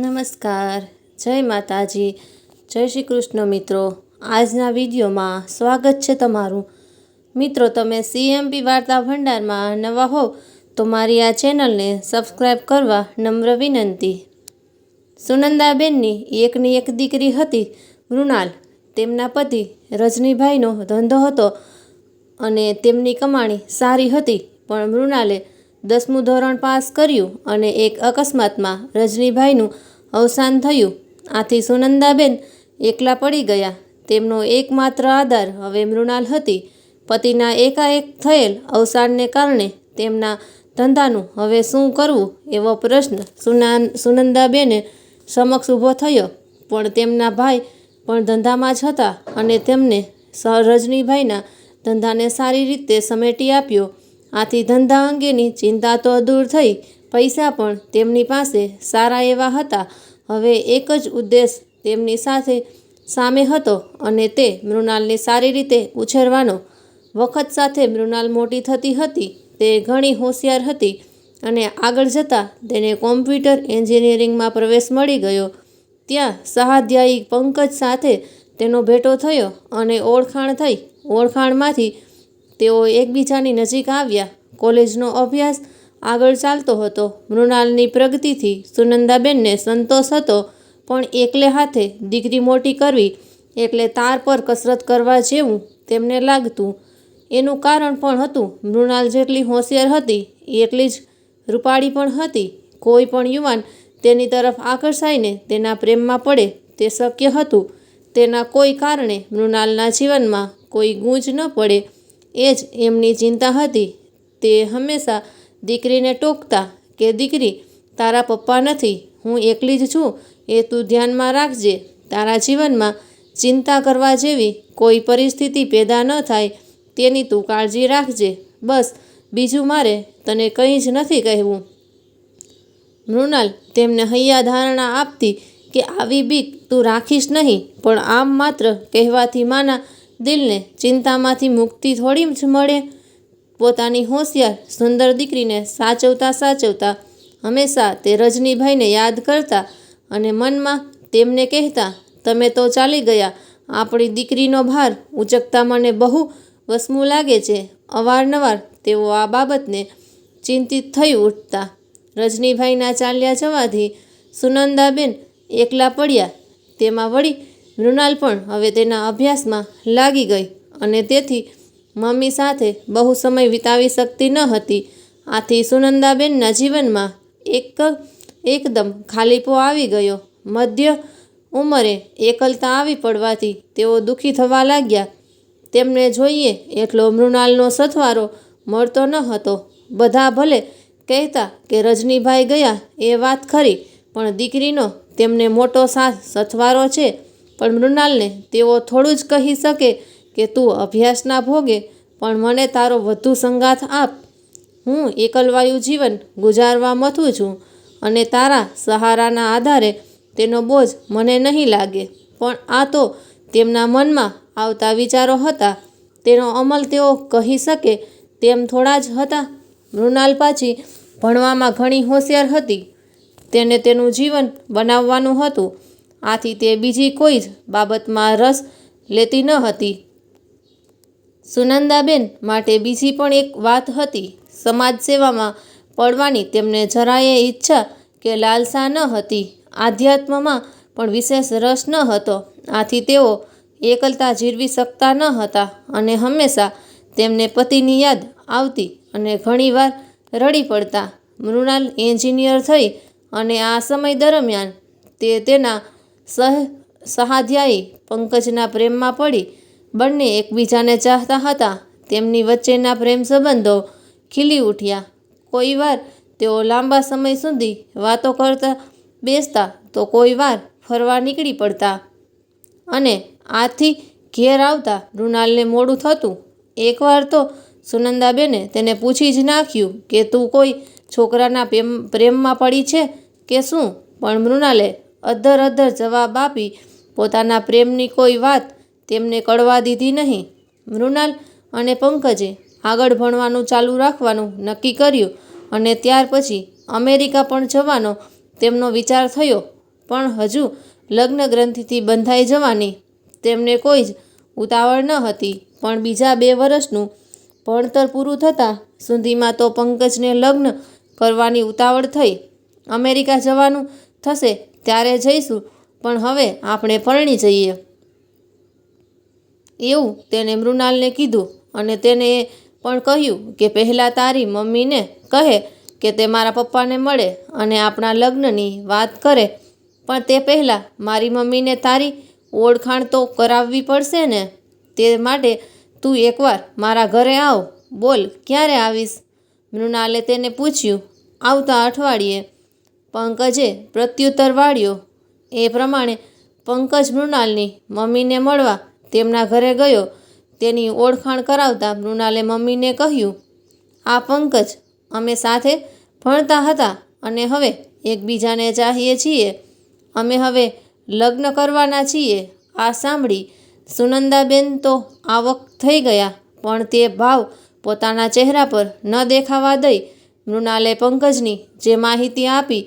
નમસ્કાર. જય માતાજી. જય શ્રી કૃષ્ણ મિત્રો. આજના વિડીયોમાં સ્વાગત છે તમારું. મિત્રો, તમે સીએમપી વાર્તા ભંડારમાં નવા હો, તો મારી આ ચેનલને સબસ્ક્રાઈબ કરવા નમ્ર વિનંતી. સુનંદાબેનની એકની એક દીકરી હતી, મૃણાલ. તેમના પતિ રજનીભાઈનો ધંધો હતો અને તેમની કમાણી સારી હતી, પણ મૃણાલે દસમું ધોરણ પાસ કર્યું અને એક અકસ્માતમાં રજનીભાઈનું અવસાન થયું. આથી સુનંદાબેન એકલા પડી ગયા. તેમનો એકમાત્ર આધાર હવે મૃણાલ હતી. પતિના એકાએક થયેલ અવસાનને કારણે તેમના ધંધાનું હવે શું કરવું એવો પ્રશ્ન સુનાન સુનંદાબેને સમક્ષ ઊભો થયો. પણ તેમના ભાઈ પણ ધંધામાં જ હતા અને તેમને રજનીભાઈના ધંધાને સારી રીતે સમેટી આપ્યો. આથી ધંધા અંગેની ચિંતા તો દૂર થઈ પૈસા પણ તેમની પાસે સારા એવા હતા. હવે એક જ ઉદ્દેશ તેમની સાથે સામે હતો અને તે મૃણાલને સારી રીતે ઉછેરવાનો. વખત સાથે મૃણાલ મોટી થતી હતી, તે ઘણી હોશિયાર હતી અને આગળ જતાં તેને કોમ્પ્યુટર એન્જિનિયરિંગમાં પ્રવેશ મળી ગયો. ત્યાં સહાધ્યાયી પંકજ સાથે તેનો ભેટો થયો અને ઓળખાણ થઈ. ઓળખાણમાંથી તેઓ એકબીજાની નજીક આવ્યા. કોલેજનો અભ્યાસ આગળ ચાલતો હતો. મૃણાલની પ્રગતિથી સુનંદાબેનને સંતોષ હતો, પણ એકલે હાથે દીકરી મોટી કરવી એટલે તાર પર કસરત કરવા જેવું તેમને લાગતું. એનું કારણ પણ હતું, મૃણાલ જેટલી હોશિયાર હતી, એટલી જ રૂપાળી પણ હતી. કોઈ પણ યુવાન તેની તરફ આકર્ષાઈને તેના પ્રેમમાં પડે તે શક્ય હતું. તેના કોઈ કારણે મૃણાલના જીવનમાં કોઈ ગૂંચ ન પડે. એ જ એમની ચિંતા હતી. તે હંમેશા દીકરીને ટોકતા કે, દીકરી, તારા પપ્પા નથી, હું એકલી જ છું. એ તું ધ્યાનમાં રાખજે. તારા જીવનમાં ચિંતા કરવા જેવી કોઈ પરિસ્થિતિ પેદા ન થાય. તેની તું કાળજી રાખજે. બસ, બીજું મારે તને કંઈ જ નથી કહેવું. મૃણાલ તેમને હૈયા ધારણા આપતી કે, આવી બીક તું રાખીશ નહીં, પણ આમ માત્ર કહેવાથી માના દિલને ચિંતામાંથી મુક્તિ થોડી જ મળે. પોતાની હોશિયાર સુંદર દીકરીને સાચવતા સાચવતા હંમેશા તે રજનીભાઈને યાદ કરતા અને મનમાં તેમને કહેતા, તમે તો ચાલી ગયા. આપણી દીકરીનો ભાર ઉચકતા મને બહુ વસમું લાગે છે. અવારનવાર તેઓ આ બાબતને ચિંતિત થઈ ઉઠતા. રજનીભાઈના ચાલ્યા જવાથી સુનંદાબેન એકલા પડ્યા. તેમાં વળી મૃણાલ પણ હવે તેના અભ્યાસમાં લાગી ગઈ અને તેથી મમ્મી સાથે બહુ સમય વિતાવી શકતી ન હતી. આથી સુનંદાબેનના જીવનમાં એક, એકદમ ખાલીપો આવી ગયો. મધ્ય ઉંમરે એકલતા આવી પડવાથી તેઓ દુઃખી થવા લાગ્યા. તેમને જોઈએ એટલો મૃણાલનો સથવારો મળતો ન હતો. બધા ભલે કહેતા કે રજનીભાઈ ગયા એ વાત ખરી, પણ દીકરીનો તેમને મોટો સાથ સથવારો છે. પણ મૃણાલને તેઓ થોડું જ કહી શકે કે તું અભ્યાસના ભોગે, પણ મને તારો વધુ સંગાથ આપ. હું એકલવાયું જીવન ગુજારવા મથું છું અને તારા સહારાના આધારે તેનો બોજ મને નહીં લાગે. પણ આ તો તેમના મનમાં આવતા વિચારો હતા. તેનો અમલ તેઓ કહી શકે તેમ થોડા જ હતા. મૃણાલ પાછી ભણવામાં ઘણી હોશિયાર હતી. તેને તેનું જીવન બનાવવાનું હતું. આથી તે બીજી કોઈ જ બાબતમાં રસ લેતી ન હતી. સુનંદાબેન માટે બીજી પણ એક વાત હતી. સમાજ સેવામાં પડવાની તેમને જરાયે ઈચ્છા કે લાલસા ન હતી. આધ્યાત્મમાં પણ વિશેષ રસ ન હતો. આથી તેઓ એકલતા જીરવી શકતા ન હતા અને હંમેશા તેમને પતિની યાદ આવતી અને ઘણીવાર રડી પડતા મૃણાલ એન્જિનિયર થઈ અને આ સમય દરમિયાન તે તેના સહ સહાધ્યાયી પંકજના પ્રેમમાં પડી બંને એકબીજાને ચાહતા હતા. તેમની વચ્ચેના પ્રેમ સંબંધો ખીલી ઉઠ્યા. કોઈ વાર તેઓ લાંબા સમય સુધી વાતો કરતા બેસતા તો કોઈ વાર ફરવા નીકળી પડતા અને આથી ઘેર આવતા મૃણાલને મોડું થતું. એકવાર તો સુનંદાબેને તેને પૂછી જ નાખ્યું કે, તું કોઈ છોકરાના પ્રેમ, પ્રેમમાં પડી છે કે શું? પણ મૃણાલે અધર અધર જવાબ આપી પોતાના પ્રેમની કોઈ વાત તેમને કળવા દીધી નહીં. મૃણાલ અને પંકજે આગળ ભણવાનું ચાલુ રાખવાનું નક્કી કર્યું અને ત્યાર પછી અમેરિકા પણ જવાનો તેમનો વિચાર થયો. પણ હજુ લગ્ન ગ્રંથિથી બંધાઈ જવાની તેમને કોઈ જ ઉતાવળ ન હતી. પણ બીજા બે વર્ષનું ભણતર પૂરું થતાં સુધીમાં તો પંકજને લગ્ન કરવાની ઉતાવળ થઈ. અમેરિકા જવાનું થશે ત્યારે જઈશું, પણ હવે આપણે પરણી જઈએ. એવું તેણે મૃણાલને કીધું અને તેને પણ કહ્યું કે પહેલાં તારી મમ્મીને કહે કે તે મારા પપ્પાને મળે અને આપણા લગ્નની વાત કરે. પણ તે પહેલાં મારી મમ્મીને તારી ઓળખાણ તો કરાવવી પડશે ને? તે માટે તું એકવાર મારા ઘરે આવ. બોલ, ક્યારે આવીશ? મૃણાલે તેને પૂછ્યું. આવતા અઠવાડિયે. પંકજે પ્રત્યુત્તર વાળ્યો. એ પ્રમાણે પંકજ મૃણાલની મમ્મીને મળવા તેમના ઘરે ગયો. તેની ઓળખાણ કરાવતા મૃણાલે મમ્મીને કહ્યું, આ પંકજ, અમે સાથે ભણતા હતા અને હવે એકબીજાને ચાહીએ છીએ. અમે હવે લગ્ન કરવાના છીએ. આ સાંભળી સુનંદાબેન તો આવક થઈ ગયા, પણ તે ભાવ પોતાના ચહેરા પર ન દેખાવા દઈ મૃણાલે પંકજની જે માહિતી આપી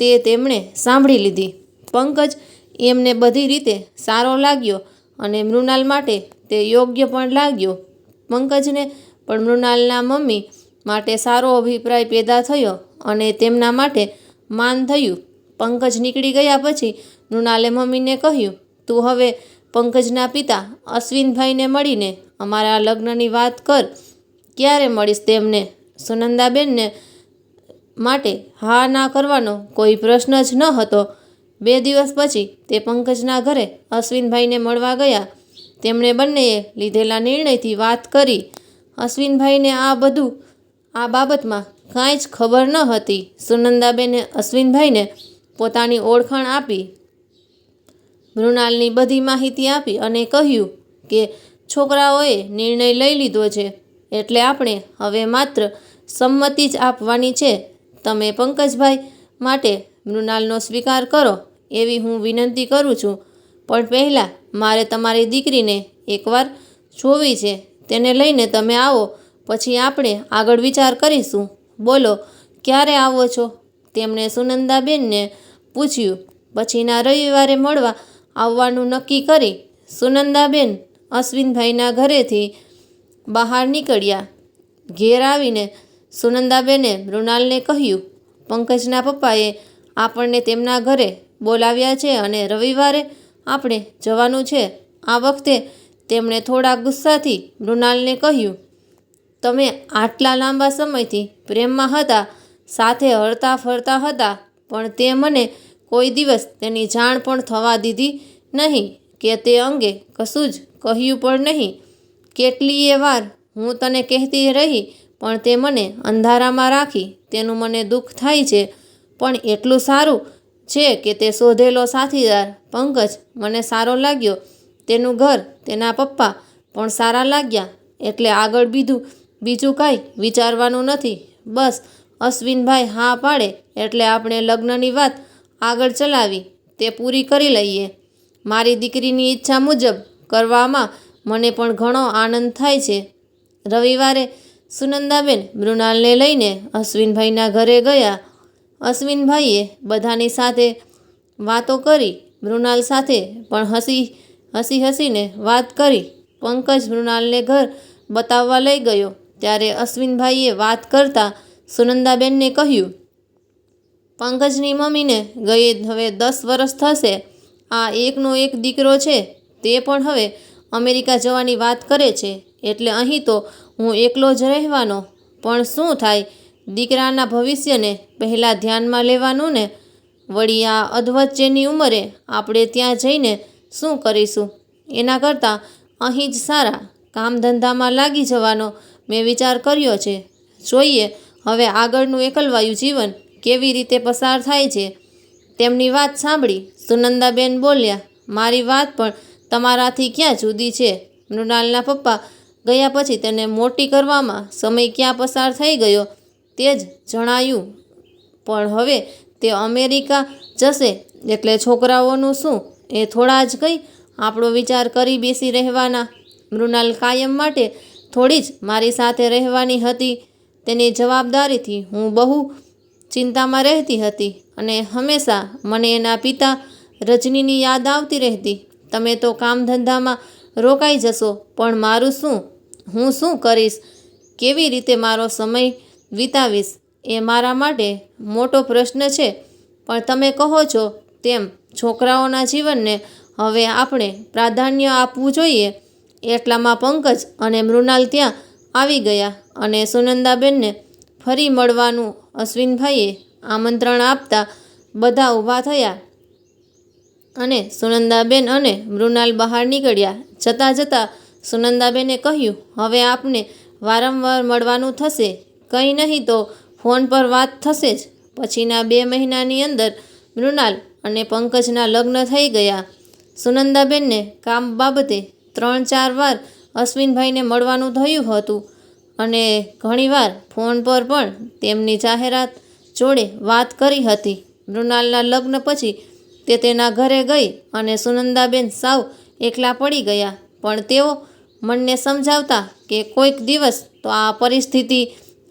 તે તેમણે સાંભળી લીધી. પંકજ એમને બધી રીતે સારો લાગ્યો અને મૃણાલ માટે તે યોગ્ય પણ લાગ્યો. પંકજને પણ મૃણાલના મમ્મી માટે સારો અભિપ્રાય પેદા થયો અને તેમના માટે માન થયું. પંકજ નીકળી ગયા પછી મૃણાલે મમ્મીને કહ્યું, તું હવે પંકજના પિતા અશ્વિનભાઈને મળીને અમારા લગ્નની વાત કર. ક્યારે મળીશ તેમને? સુનંદાબેનને માટે હા ના કરવાનો કોઈ પ્રશ્ન જ ન હતો. બે દિવસ પછી તે પંકજના ઘરે અશ્વિનભાઈને મળવા ગયા. તેમણે બંનેએ લીધેલા નિર્ણયથી વાત કરી. અશ્વિનભાઈને આ બધું, આ બાબતમાં કાંઈ જ ખબર ન હતી. સુનંદાબેને અશ્વિનભાઈને પોતાની ઓળખાણ આપી. મૃણાલની બધી માહિતી આપી અને કહ્યું કે છોકરાઓએ નિર્ણય લઈ લીધો છે. એટલે આપણે હવે માત્ર સંમતિ જ આપવાની છે. તમે પંકજભાઈ માટે મૃણાલનો સ્વીકાર કરો. એવી હું વિનંતી કરું છું. પણ પહેલાં મારે તમારી દીકરીને એકવાર જોવી છે. તેને લઈને તમે આવો, પછી આપણે આગળ વિચાર કરીશું. બોલો, ક્યારે આવો છો? તેમણે સુનંદાબેનને પૂછ્યું. પછીના રવિવારે મળવા આવવાનું નક્કી કરી સુનંદાબેન અશ્વિનભાઈના ઘરેથી બહાર નીકળ્યા. ઘેર આવીને સુનંદાબેને મૃણાલને કહ્યું, પંકજના પપ્પાએ આપણને તેમના ઘરે બોલાવ્યા છે અને રવિવારે આપણે જવાનું છે. આ વખતે તેમણે થોડા ગુસ્સાથી મૃણાલને કહ્યું, તમે આટલા લાંબા સમયથી પ્રેમમાં હતા, સાથે હરતા ફરતા હતા, પણ તે મને કોઈ દિવસ તેની જાણ પણ થવા દીધી નહીં કે તે અંગે કશું જ કહ્યું પણ નહીં. કેટલીય વાર હું તને કહેતી રહી, પણ તે મને અંધારામાં રાખી, તેનું મને દુઃખ થાય છે, પણ એટલું સારું છે કે તે શોધેલો સાથીદાર, પંકજ, મને સારો લાગ્યો. તેનું ઘર, તેના પપ્પા, પણ સારા લાગ્યા. એટલે આગળ બીજું બીજું કાંઈ વિચારવાનું નથી. બસ, અશ્વિનભાઈ હા પાડે, એટલે આપણે લગ્નની વાત આગળ ચલાવી, તે પૂરી કરી લઈએ. મારી દીકરીની ઈચ્છા મુજબ કરવામાં મને પણ ઘણો આનંદ થાય છે. રવિવારે સુનંદાબેન મૃણાલને લઈને અશ્વિનભાઈના ઘરે ગયા. અશ્વિનભાઈએ બધાની સાથે વાતો કરી, મૃણાલ સાથે પણ હસી હસી હસીને વાત કરી. પંકજ મૃણાલને ઘર બતાવવા લઈ ગયો, ત્યારે અશ્વિનભાઈએ વાત કરતાં સુનંદાબેનને કહ્યું, પંકજની મમ્મીને ગયે હવે દસ વર્ષ થશે. આ એકનો એક દીકરો છે. તે પણ હવે અમેરિકા જવાની વાત કરે છે. એટલે અહીં તો હું એકલો જ રહેવાનો. પણ શું થાય દીકરાના ભવિષ્યને પહેલાં ધ્યાનમાં લેવાનું ને વળી આ અધવચ્ચેની ઉંમરે આપણે ત્યાં જઈને શું કરીશું? એના કરતાં અહીં જ સારા કામ ધંધામાં લાગી જવાનો મેં વિચાર કર્યો છે. જોઈએ હવે આગળનું એકલવાયું જીવન કેવી રીતે પસાર થાય છે. તેમની વાત સાંભળી સુનંદાબેન બોલ્યા, મારી વાત પણ તમારાથી ક્યાં જુદી છે? મૃણાલના પપ્પા ગયા પછી તેને મોટી કરવામાં સમય ક્યાં પસાર થઈ ગયો? તે જ જણાયું. પણ હવે તે અમેરિકા જશે એટલે છોકરાઓનું શું? એ થોડા જ કંઈ? આપણો વિચાર કરી બેસી રહેવાના. મૃણાલ કાયમ માટે થોડી જ મારી સાથે રહેવાની હતી. તેની જવાબદારીથી હું બહુ ચિંતામાં રહેતી હતી અને હંમેશા મને એના પિતા રજનીની યાદ આવતી રહેતી. તમે તો કામ ધંધામાં રોકાઈ જશો, પણ મારું શું? હું શું કરીશ? કેવી રીતે મારો સમય વિતાવીશ. એ મારા માટે મોટો પ્રશ્ન છે. પણ તમે કહો છો તેમ છોકરાઓના જીવનને હવે આપણે પ્રાધાન્ય આપવું જોઈએ. એટલામાં પંકજ અને મૃણાલ ત્યાં આવી ગયા અને સુનંદાબેનને ફરી મળવાનું અશ્વિનભાઈએ આમંત્રણ આપતા બધા ઊભા થયા. અને સુનંદાબેન અને મૃણાલ બહાર નીકળ્યા. જતાં જતાં સુનંદાબેને કહ્યું, હવે આપને વારંવાર મળવાનું થશે. કંઈ નહીં તો ફોન પર વાત થશે જ. પછીના બે મહિનાની અંદર મૃણાલ અને પંકજના લગ્ન થઈ ગયા. સુનંદાબેનને કામ બાબતે ત્રણ ચાર વાર અશ્વિનભાઈને મળવાનું થયું હતું અને ઘણીવાર ફોન પર પણ તેમની જાહેરાત જોડે વાત કરી હતી. મૃણાલના લગ્ન પછી તે તેના ઘરે ગઈ અને સુનંદાબેન સાવ એકલા પડી ગયા. પણ તેઓ મનને સમજાવતા કે કોઈક દિવસ તો આ પરિસ્થિતિ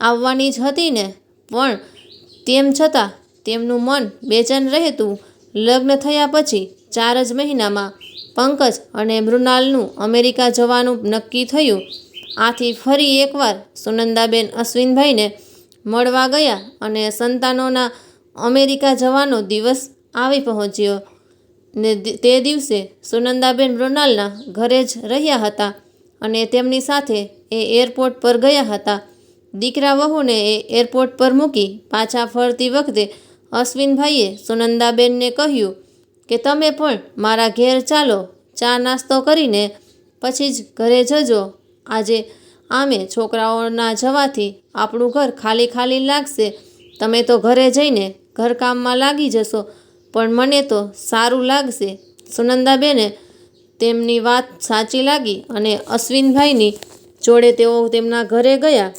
આવવાની જ હતી ને? પણ તેમ છતાં તેમનું મન બેચેન રહેતું. લગ્ન થયા પછી ચાર જ મહિનામાં પંકજ અને મૃણાલનું અમેરિકા જવાનું નક્કી થયું. આથી ફરી એકવાર સુનંદાબેન અશ્વિનભાઈને મળવા ગયા અને સંતાનોના અમેરિકા જવાનો દિવસ આવી પહોંચ્યો ને તે દિવસે સુનંદાબેન મૃણાલના ઘરે જ રહ્યા હતા અને તેમની સાથે એ એરપોર્ટ પર ગયા હતા. દીકરા વહુને એ એરપોર્ટ પર મૂકી પાછા ફરતી વખતે અશ્વિનભાઈએ સુનંદાબેનને કહ્યું કે, તમે પણ મારા ઘેર ચાલો, ચા નાસ્તો કરીને પછી જ ઘરે જજો. આજે આમે છોકરાઓના જવાથી આપણું ઘર ખાલી ખાલી લાગશે. તમે તો ઘરે જઈને ઘરકામમાં લાગી જશો, પણ મને તો સારું લાગશે. સુનંદાબેને તેમની વાત સાચી લાગી અને અશ્વિનભાઈની જોડે તેઓ તેમના ઘરે ગયા.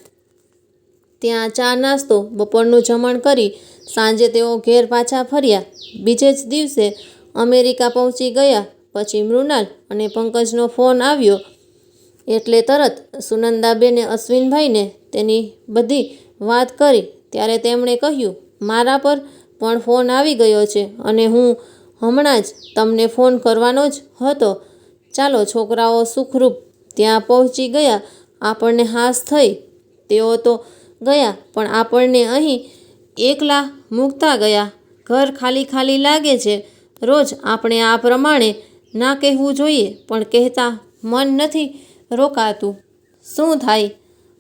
ત્યાં ચા નાસ્તો, બપોરનું જમણ કરી સાંજે તેઓ ઘેર પાછા ફર્યા. બીજે જ દિવસે અમેરિકા પહોંચી ગયા. પછી મૃણાલ અને પંકજનો ફોન આવ્યો. એટલે તરત સુનંદાબેને અશ્વિનભાઈને તેની બધી વાત કરી. ત્યારે તેમણે કહ્યું, મારા પર પણ ફોન આવી ગયો છે અને હું હમણાં જ તમને ફોન કરવાનો જ હતો. ચાલો, છોકરાઓ સુખરૂપ ત્યાં પહોંચી ગયા. આપણને હાશ થઈ. તેઓ તો ગયા, પણ આપણને અહીં એકલા મૂકતા ગયા. ઘર ખાલી ખાલી લાગે છે. રોજ આપણે આ પ્રમાણે ના કહેવું જોઈએ, પણ કહેતા મન નથી રોકાતું. શું થાય?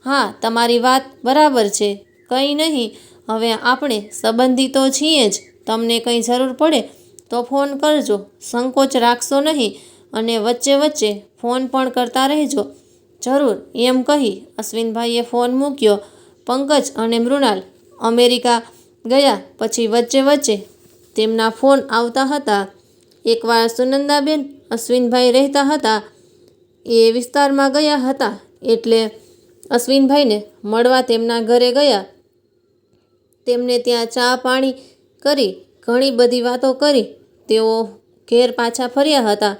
હા, તમારી વાત બરાબર છે. કંઈ નહીં, હવે આપણે સંબંધિતો છીએ જ. તમને કંઈ જરૂર પડે તો ફોન કરજો. સંકોચ રાખશો નહીં અને વચ્ચે વચ્ચે ફોન પણ કરતા રહેજો. જરૂર, એમ કહી અશ્વિનભાઈએ ફોન મૂક્યો. પંકજ અને મૃણાલ અમેરિકા ગયા પછી વચ્ચે વચ્ચે તેમના ફોન આવતા હતા. એકવાર સુનંદાબેન અશ્વિનભાઈ રહેતા હતા, એ વિસ્તારમાં ગયા હતા એટલે અશ્વિનભાઈને મળવા તેમના ઘરે ગયા. તેમને ત્યાં ચા પાણી કરી ઘણી બધી વાતો કરી. તેઓ ઘેર પાછા ફર્યા હતા.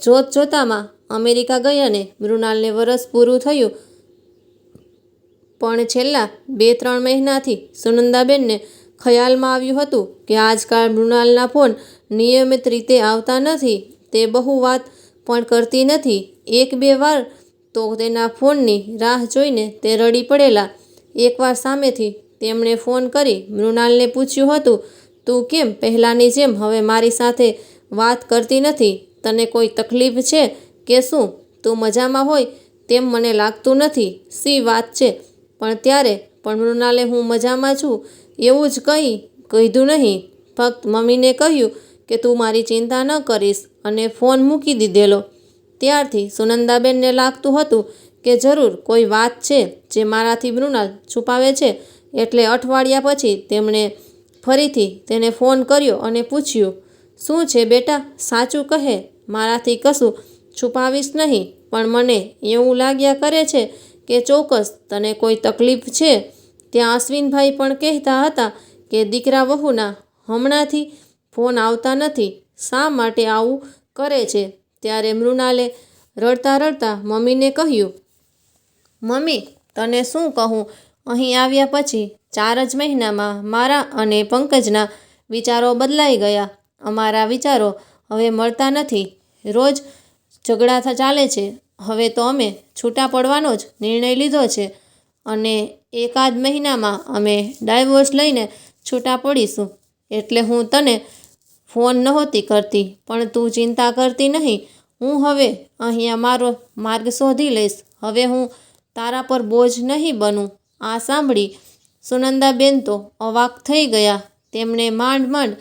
જોત જોતામાં અમેરિકા ગયા ને મૃણાલને વરસ પૂરું થયું. પણ છેલ્લા બે ત્રણ મહિનાથી સુનંદાબેનને ખ્યાલમાં આવ્યું હતું કે આજકાલ મૃણાલના ફોન નિયમિત રીતે આવતા નથી. તે બહુ વાત પણ કરતી નથી. એક બે વાર તો તેના ફોનની રાહ જોઈને તે રડી પડેલા. એકવાર સામેથી તેમણે ફોન કરી મૃણાલને પૂછ્યું હતું, તું કેમ પહેલાંની જેમ હવે મારી સાથે વાત કરતી નથી? તને કોઈ તકલીફ છે કે શું? તું મજામાં હોય તેમ મને લાગતું નથી. સી વાત છે? પણ ત્યારે પણ મૃણાલે હું મજામાં છું, એવું જ કંઈ કીધું નહીં. ફક્ત મમ્મીને કહ્યું કે તું મારી ચિંતા ન કરીશ અને ફોન મૂકી દીધેલો. ત્યારથી સુનંદાબેનને લાગતું હતું કે જરૂર કોઈ વાત છે જે મારાથી મૃણાલ છુપાવે છે. એટલે અઠવાડિયા પછી તેમણે ફરીથી તેને ફોન કર્યો અને પૂછ્યું, શું છે બેટા? સાચું કહે? મારાથી કશું છુપાવીશ નહીં, પણ મને એવું લાગ્યા કરે છે કે ચોક્કસ તને કોઈ તકલીફ છે? ત્યાં અશ્વિનભાઈ પણ કહેતા હતા કે દીકરા વહુના હમણાંથી ફોન આવતા નથી, શા માટે આવું કરે છે? ત્યારે મૃણાલે રડતા રડતા મમ્મીને કહ્યું, મમ્મી, તને શું કહું? અહીં આવ્યા પછી ચાર જ મહિનામાં મારા અને પંકજના વિચારો બદલાઈ ગયા. અમારા વિચારો હવે મળતા નથી. રોજ ઝઘડા ચાલે છે. હવે તો અમે છૂટા પડવાનો જ નિર્ણય લીધો છે અને એકાદ મહિનામાં અમે ડાયવોર્સ લઈને છૂટા પડીશું. એટલે હું તને ફોન નહોતી કરતી, પણ તું ચિંતા કરતી નહીં. હું હવે અહીંયા મારો માર્ગ શોધી લઈશ. હવે હું તારા પર બોજ નહીં બનું. આ સાંભળી સુનંદાબેન તો અવાક થઈ ગયા. તેમણે માંડ માંડ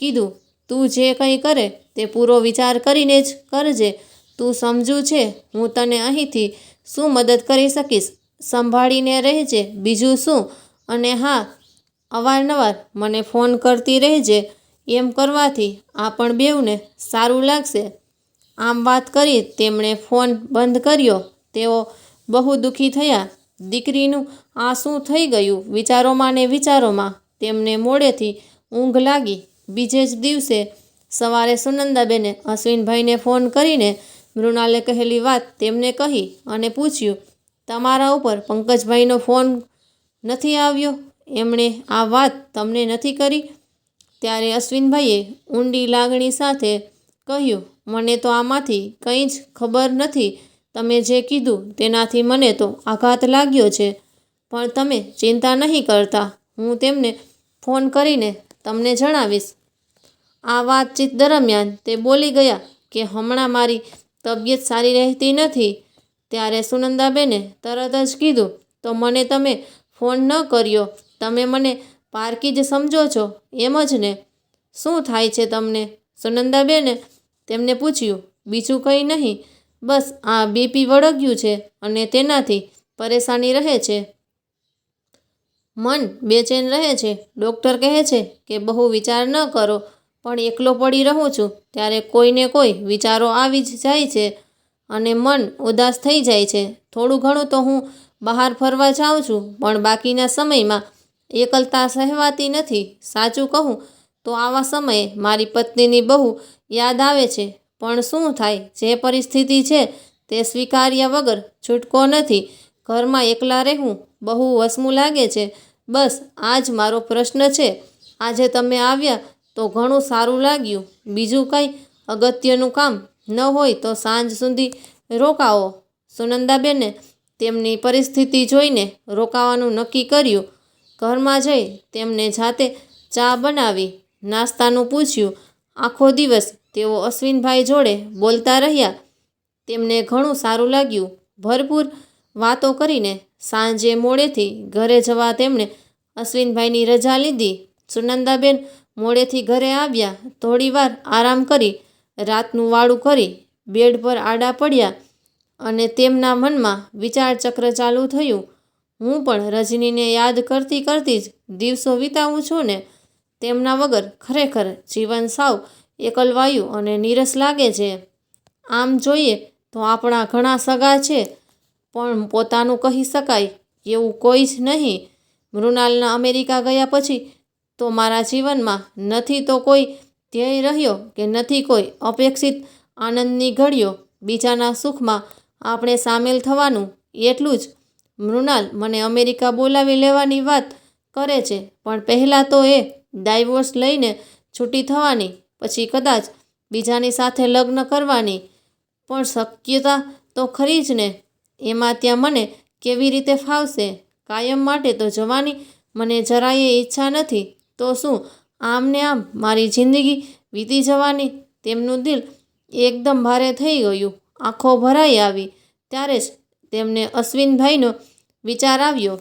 કીધું, તું જે કંઈ કરે તે પૂરો વિચાર કરીને જ કરજે. તું સમજુ છે, હું તને અહીંથી શું મદદ કરી શકીશ? સંભાળીને રહેજે, બીજું શું? અને હા, અવારનવાર મને ફોન કરતી રહેજે, એમ કરવાથી આ પણ બેવને સારું લાગશે. આમ વાત કરી તેમણે ફોન બંધ કર્યો. તેઓ બહુ દુઃખી થયા. દીકરીનું આ શું થઈ ગયું? વિચારોમાં ને વિચારોમાં તેમને મોડેથી ઊંઘ લાગી. બીજે જ દિવસે સવારે સુનંદાબેને અશ્વિનભાઈને ફોન કરીને મૃણાલે કહેલી વાત તેમને કહી અને પૂછ્યું, તમારા ઉપર પંકજભાઈનો ફોન નથી આવ્યો? એમણે આ વાત તમને નથી કરી? ત્યારે અશ્વિનભાઈએ ઊંડી લાગણી સાથે કહ્યું, મને તો આમાંથી કંઈ જ ખબર નથી. તમે જે કીધું તેનાથી મને તો આઘાત લાગ્યો છે, પણ તમે ચિંતા નહીં કરતા. હું તેમને ફોન કરીને તમને જણાવીશ. આ વાતચીત દરમિયાન તે બોલી ગયા કે, હમણાં મારી તબિયત સારી રહેતી નથી. ત્યારે સુનંદાબેને તરત જ કીધું, તો મને તમે ફોન ન કર્યો. તમે મને પારકી જ સમજો છો. એમ જ ને. શું થાય છે તમને? સુનંદાબેને તેમને પૂછ્યું, બીજું કંઈ નહીં. બસ આ બીપી વળગ્યું છે અને તેનાથી પરેશાની રહે છે. મન બેચેન રહે છે. ડૉક્ટર કહે છે કે બહુ વિચાર ન કરો. પણ એકલો પડી રહું છું, ત્યારે કોઈને કોઈ વિચારો આવી જ જાય છે અને મન ઉદાસ થઈ જાય છે. થોડું ઘણું તો હું બહાર ફરવા જાઉં છું, પણ બાકીના સમયમાં એકલતા સહેવાતી નથી. સાચું કહું તો આવા સમયે મારી પત્નીની બહુ યાદ આવે છે, પણ શું થાય? જે પરિસ્થિતિ છે તે સ્વીકાર્યા વગર છૂટકો નથી. ઘરમાં એકલા રહેવું બહુ વસમું લાગે છે. બસ આ જ મારો પ્રશ્ન છે. આજે તમે આવ્યા તો ઘણું સારું લાગ્યું. બીજું કંઈ અગત્યનું કામ ન હોય તો સાંજ સુધી રોકાવો. સુનંદાબેને તેમની પરિસ્થિતિ જોઈને રોકાવાનું નક્કી કર્યું. ઘરમાં જઈ તેમને જાતે ચા બનાવી, નાસ્તાનું પૂછ્યું. આખો દિવસ તેઓ અશ્વિનભાઈ જોડે બોલતા રહ્યા. તેમને ઘણું સારું લાગ્યું. ભરપૂર વાતો કરીને સાંજે મોડેથી ઘરે જવા તેમણે અશ્વિનભાઈની રજા લીધી. સુનંદાબેન મોડેથી ઘરે આવ્યા, થોડીવાર આરામ કરી, રાતનું વાળું કરી, બેડ પર આડા પડ્યા અને તેમના મનમાં વિચાર ચક્ર ચાલુ થયું. હું પણ રજનીને યાદ કરતી કરતી જ દિવસો વિતાવું છું ને, તેમના વગર ખરેખર જીવન સાવ એકલવાયું અને નીરસ લાગે છે. આમ જોઈએ તો આપણા ઘણા સગા છે, પણ પોતાનું કહી શકાય એવું કોઈ જ નહીં. મૃણાલના અમેરિકા ગયા પછી તો મારા જીવનમાં નથી તો કોઈ ધ્યેય રહ્યો કે નથી કોઈ અપેક્ષિત આનંદની ઘડીઓ બીજાના સુખમાં આપણે સામેલ થવાનું એટલું જ. મૃણાલ મને અમેરિકા બોલાવી લેવાની વાત કરે છે, પણ પહેલાં તો એ ડાયવોર્સ લઈને છૂટી થવાની, પછી કદાચ બીજાની સાથે લગ્ન કરવાની. પણ શક્યતા તો ખરી જ ને. એમાં ત્યાં મને કેવી રીતે ફાવશે? કાયમ માટે તો જવાની મને જરાય ઈચ્છા નથી. તો શું? આમને આમ મારી જિંદગી વીતી જવાની તેમનું દિલ એકદમ ભારે થઈ ગયું. આંખો ભરાઈ આવી. ત્યારે જ તેમને અશ્વિનભાઈનો વિચાર આવ્યો.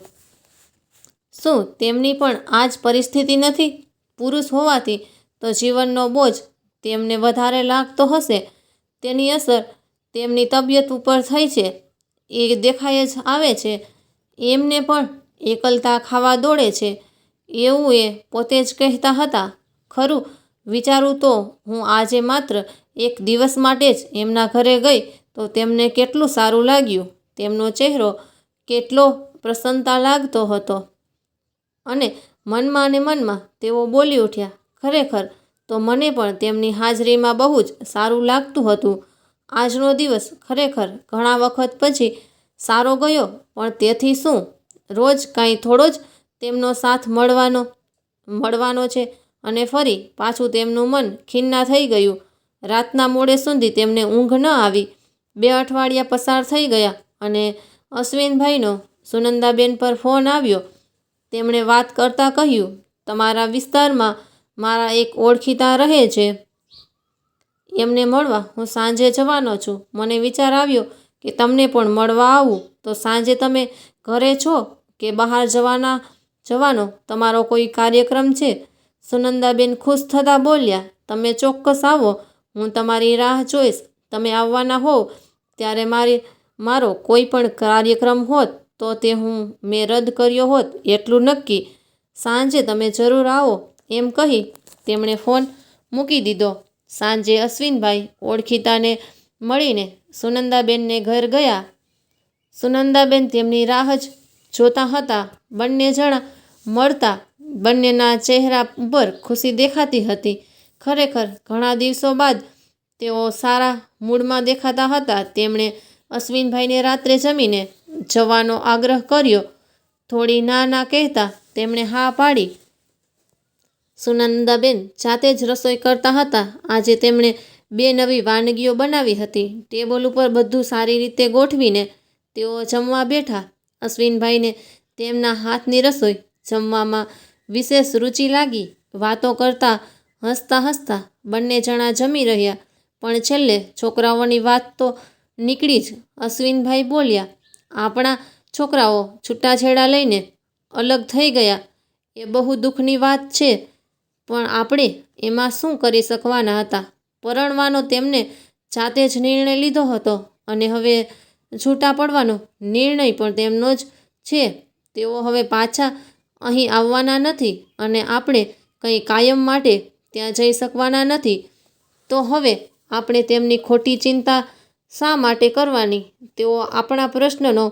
શું તેમની પણ આ જ પરિસ્થિતિ નથી? પુરુષ હોવાથી તો જીવનનો બોજ તેમને વધારે લાગતો હશે. તેની અસર તેમની તબિયત ઉપર થઈ છે. એ દેખાય જ આવે છે. એમને પણ એકલતા ખાવા દોડે છે. એવું એ પોતે જ કહેતા હતા. ખરું, વિચારું તો હું આજે માત્ર એક દિવસ માટે જ એમના ઘરે ગઈ તો તેમને કેટલું સારું લાગ્યું. તેમનો ચહેરો કેટલો પ્રસન્નતા લાગતો હતો. અને મનમાં અને મનમાં તેઓ બોલી ઉઠ્યા, ખરેખર, તો મને પણ તેમની હાજરીમાં બહુ જ સારું લાગતું હતું. આજનો દિવસ ખરેખર ઘણા વખત પછી સારો ગયો, પણ તેથી શું? રોજ કાંઈ થોડો જ તેમનો સાથ મળવાનો મળવાનો છે અને ફરી પાછું તેમનું મન ખિન્ના થઈ ગયું. રાતના મોડે સુધી તેમને ઊંઘ ન આવી. બે અઠવાડિયા પસાર થઈ ગયા અને અશ્વિનભાઈનો સુનંદાબેન પર ફોન આવ્યો. તેમણે વાત કરતાં કહ્યું, તમારા વિસ્તારમાં મારા એક ઓળખીતા રહે છે. એમને મળવા હું સાંજે જવાનો છું. મને વિચાર આવ્યો કે તમને પણ મળવા આવું. તો સાંજે તમે ઘરે છો કે બહાર જવાના જવાનો, તમારો કોઈ કાર્યક્રમ છે? સુનંદાબેન ખુશ થતાં બોલ્યા, તમે ચોક્કસ આવો, હું તમારી રાહ જોઈશ. તમે આવવાના હોવ, ત્યારે મારી, મારો કોઈ પણ કાર્યક્રમ હોત, તો તે હું, મેં રદ કર્યો હોત, એટલું નક્કી. સાંજે તમે જરૂર આવો. એમ કહી તેમણે ફોન મૂકી દીધો. સાંજે અશ્વિનભાઈ ઓળખીતાને મળીને સુનંદાબેનને ઘર ગયા. સુનંદાબેન તેમની રાહ જ જોતા હતા. બંને જણા મળતા બંનેના ચહેરા ઉપર ખુશી દેખાતી હતી. ખરેખર ઘણા દિવસો બાદ તેઓ સારા મૂડમાં દેખાતા હતા. તેમણે અશ્વિનભાઈને રાત્રે જમીને જવાનો આગ્રહ કર્યો. થોડી ના ના કહેતા તેમણે હા પાડી. સુનંદાબેન જાતે જ રસોઈ કરતા હતા. આજે તેમણે બે નવી વાનગીઓ બનાવી હતી. ટેબલ ઉપર બધું સારી રીતે ગોઠવીને તેઓ જમવા બેઠા. અશ્વિનભાઈને તેમના હાથની રસોઈ જમવામાં વિશેષ રુચિ લાગી. વાતો કરતાં હસતા હસતા બંને જણા જમી રહ્યા. પણ છેલ્લે છોકરાઓની વાત તો નીકળી જ. અશ્વિનભાઈ બોલ્યા, આપણા છોકરાઓ છૂટાછેડા લઈને અલગ થઈ ગયા. એ બહુ દુઃખની વાત છે, પણ આપણે એમાં શું કરી શકવાના હતા? પરણવાનો તેમને જાતે જ નિર્ણય લીધો હતો અને હવે છૂટા પડવાનો નિર્ણય પણ તેમનો જ છે. તેઓ હવે પાછા અહીં આવવાના નથી અને આપણે કંઈ કાયમ માટે ત્યાં જઈ શકવાના નથી. તો હવે આપણે તેમની ખોટી ચિંતા શા માટે કરવાની? તેઓ આપણા પ્રશ્નનો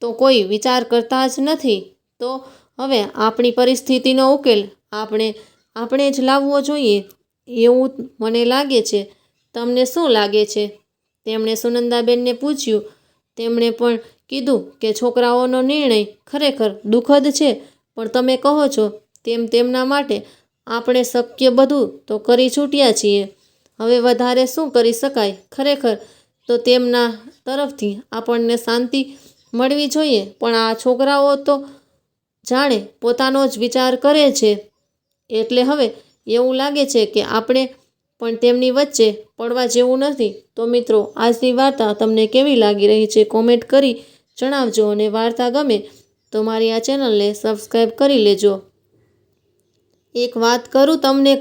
તો કોઈ વિચાર કરતા જ નથી. તો હવે આપણી પરિસ્થિતિનો ઉકેલ આપણે આપણે જ લાવવો જોઈએ. એવું મને લાગે છે. તમને શું લાગે છે? તેમણે સુનંદાબેનને પૂછ્યું તેમણે પણ કીધું કે છોકરાઓનો નિર્ણય ખરેખર દુઃખદ છે, પણ તમે કહો છો તેમ તેમના માટે આપણે શક્ય બધું તો કરી છૂટ્યા છીએ. હવે વધારે શું કરી શકાય? ખરેખર તો તેમના તરફથી આપણને શાંતિ મળવી જોઈએ, પણ આ છોકરાઓ તો જાણે પોતાનો જ વિચાર કરે છે. એટલે હવે એવું લાગે છે કે આપણે પણ તેમની વચ્ચે પડવા જેવું નથી. તો મિત્રો, આજની વાર્તા તમને કેવી લાગી રહી છે કોમેન્ટ કરી જણાવજો અને વાર્તા ગમે તો મારી આ ચેનલને સબસ્ક્રાઈબ કરી લેજો. એક વાત કરું તમને,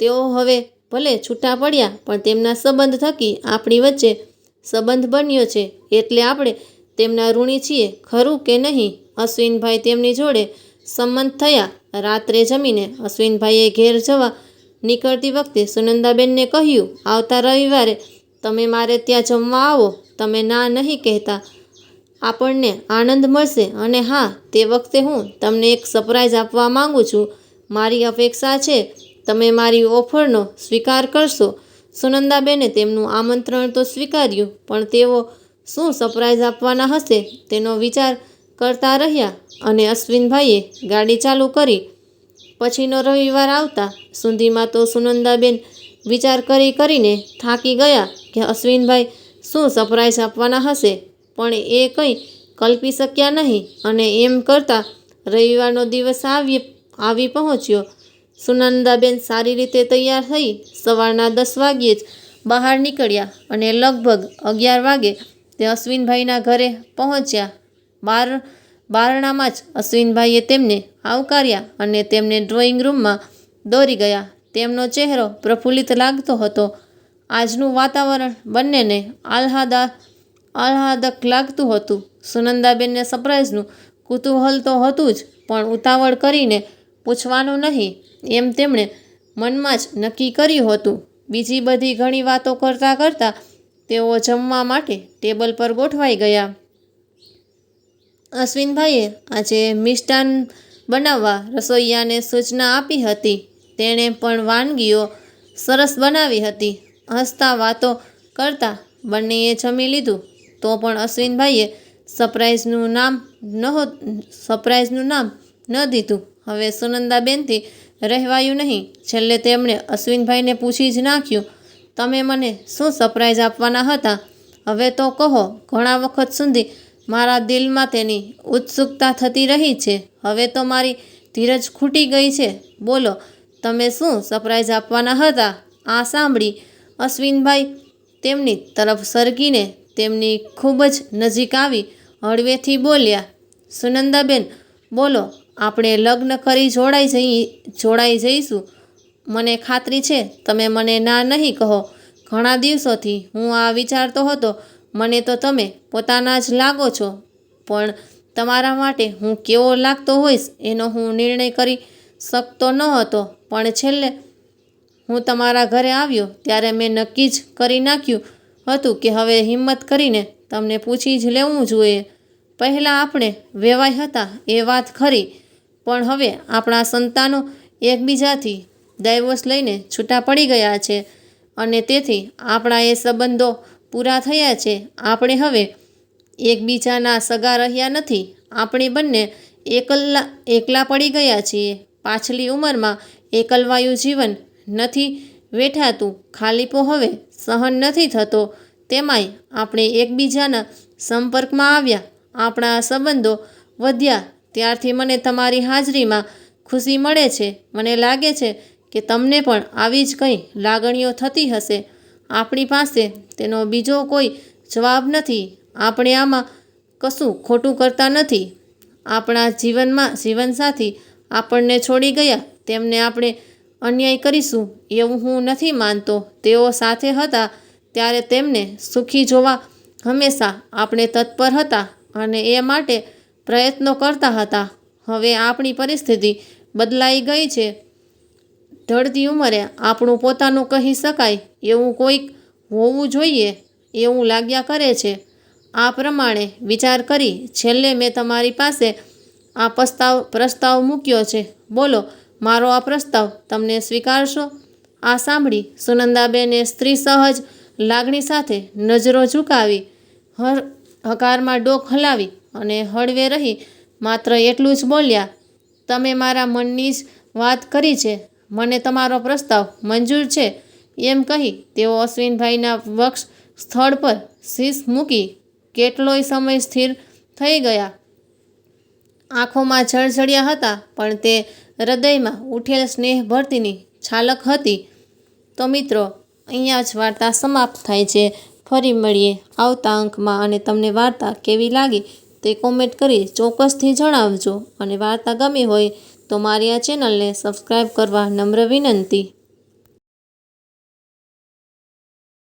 તેઓ હવે ભલે છૂટા પડ્યા, પણ તેમના સંબંધ થકી આપણી વચ્ચે સંબંધ બન્યો છે. એટલે આપણે તેમના ઋણી છીએ, ખરું કે નહીં? અશ્વિનભાઈ તેમની જોડે સંમત થયા. રાત્રે જમીને અશ્વિનભાઈએ ઘેર જવા નીકળતી વખતે સુનંદાબેનને કહ્યું, આવતા રવિવારે તમે મારે ત્યાં જમવા આવો. તમે ના નહીં કહેતા. આપણને આનંદ મળશે અને હા, તે વખતે હું તમને એક સરપ્રાઈઝ આપવા માંગુ છું. મારી અપેક્ષા છે, તમે મારી ઓફરનો સ્વીકાર કરશો. સુનંદાબેને તેમનું આમંત્રણ તો સ્વીકાર્યું, પણ તેઓ શું સરપ્રાઈઝ આપવાના હશે તેનો વિચાર કરતા રહ્યા અને અશ્વિનભાઈએ ગાડી ચાલુ કરી. પછીનો રવિવાર આવતા સુધીમાં તો સુનંદાબેન વિચાર કરી કરીને થાકી ગયા કે અશ્વિનભાઈ શું સરપ્રાઈઝ આપવાના હશે. પણ એ કંઈ કલ્પી શક્યા નહીં અને એમ કરતાં રવિવારનો દિવસ આવી આવી પહોંચ્યો. સુનંદાબેન સારી રીતે તૈયાર થઈ સવારના દસ વાગ્યે જ બહાર નીકળ્યા અને લગભગ અગિયાર વાગે તે અશ્વિનભાઈના ઘરે પહોંચ્યા. બાર બારણામાં જ અશ્વિનભાઈએ તેમને આવકાર્યા અને તેમને ડ્રોઈંગ રૂમમાં દોરી ગયા. તેમનો ચહેરો પ્રફુલ્લિત લાગતો હતો. આજનું વાતાવરણ બંનેને આહ્લાદા, આહ્લાદક લાગતું હતું. સુનંદાબેનને સરપ્રાઈઝનું કુતૂહલ તો હતું જ, પણ ઉતાવળ કરીને પૂછવાનું નહીં. એમ તેમણે મનમાં જ નક્કી કર્યું હતું. બીજી બધી ઘણી વાતો કરતાં કરતાં તેઓ જમવા માટે ટેબલ પર ગોઠવાઈ ગયા. અશ્વિનભાઈએ આજે મિષ્ટાન બનાવવા રસોઈયાને સૂચના આપી હતી. તેણે પણ વાનગીઓ સરસ બનાવી હતી. હસતા વાતો કરતા બંનેએ જમી લીધું. તો પણ અશ્વિનભાઈએ સરપ્રાઈઝનું નામ નહો સરપ્રાઈઝનું નામ ન દીધું. હવે સુનંદાબેનથી રહેવાયું નહીં. છેલ્લે તેમણે અશ્વિનભાઈને પૂછી જ નાખ્યું, તમે મને શું સરપ્રાઈઝ આપવાના હતા? હવે તો કહો, ઘણા વખત સુધી મારા દિલમાં તેની ઉત્સુકતા થતી રહી છે. હવે તો મારી ધીરજ ખૂટી ગઈ છે. બોલો, તમે શું સરપ્રાઈઝ આપવાના હતા? આ સાંભળી અશ્વિનભાઈ તેમની તરફ સરકીને તેમની ખૂબ જ નજીક આવી હળવેથી બોલ્યા, સુનંદાબેન, બોલો, આપણે લગ્ન કરી જોડાઈ જઈ, જોડાઈ જઈશું. મને ખાતરી છે, તમે મને ના નહીં કહો. ઘણા દિવસોથી હું આ વિચારતો હતો મને તો તમે પોતાના જ લાગો છો, પણ તમારા માટે હું કેવો લાગતો હોઈશ એનો હું નિર્ણય કરી શકતો ન હતો. પણ છેલ્લે હું તમારા ઘરે આવ્યો ત્યારે મેં નક્કી જ કરી નાખ્યું હતું કે હવે હિંમત કરીને તમને પૂછી જ લેવું જોઈએ. પહેલાં આપણે વેવાય હતા એ વાત ખરી, પણ હવે આપણા સંતાનો એકબીજાથી ડાયવોર્સ લઈને છૂટા પડી ગયા છે અને તેથી આપણા એ સંબંધો પૂરા થયા છે. આપણે હવે એકબીજાના સગા રહ્યા નથી. આપણે બંને એકલા એકલા પડી ગયા છીએ. પાછલી ઉંમરમાં એકલવાયું જીવન નથી વેઠાતું. ખાલીપો હવે સહન નથી થતો. તેમાંય આપણે એકબીજાના સંપર્કમાં આવ્યા. આપણા સંબંધો વધ્યા. ત્યારથી મને તમારી હાજરીમાં ખુશી મળે છે. મને લાગે છે કે તમને પણ આવી જ કંઈ લાગણીઓ થતી હશે. આપણી પાસે તેનો બીજો કોઈ જવાબ નથી. આપણે આમાં કશું ખોટું કરતા નથી. આપણા જીવનમાં જીવનસાથી આપણને છોડી ગયા. તેમને આપણે અન્યાય કરીશું એવું હું નથી માનતો. તેઓ સાથે હતા ત્યારે તેમને સુખી જોવા હંમેશા આપણે તત્પર હતા અને એ માટે પ્રયત્નો કરતા હતા. હવે આપણી પરિસ્થિતિ બદલાઈ ગઈ છે. ઢળતી ઉંમરે આપણું પોતાનું કહી શકાય એવું કોઈક હોવું જોઈએ એવું લાગ્યા કરે છે. આ પ્રમાણે વિચાર કરી છેલ્લે મેં તમારી પાસે આ પ્રસ્તાવ પ્રસ્તાવ મૂક્યો છે. બોલો, મારો આ પ્રસ્તાવ તમને સ્વીકારશો? આ સાંભળી સુનંદાબેને સ્ત્રી સહજ લાગણી સાથે નજરો ઝુકાવી, હર હકારમાં ડોક હલાવી અને હળવે રહી, માત્ર એટલું જ બોલ્યા, તમે મારા મનની જ વાત કરી છે. મને તમારો પ્રસ્તાવ મંજૂર છે. એમ કહી તેઓ અશ્વિનભાઈના વક્ષ સ્થળ પર શીશ મૂકી કેટલોય સમય સ્થિર થઈ ગયા. આંખોમાં જળજળ્યા હતા, પણ તે હૃદયમાં ઉઠેલ સ્નેહ ભરતીની છાલક હતી. તો મિત્રો, અહીંયા જ વાર્તા સમાપ્ત થાય છે. ફરી મળીએ આવતા અંકમાં અને તમને વાર્તા કેવી લાગી તે કોમેન્ટ કરી ચોક્કસથી જણાવજો. અને વાર્તા ગમી હોય તો મારી આ ચેનલને સબસ્ક્રાઈબ કરવા નમ્ર વિનંતી.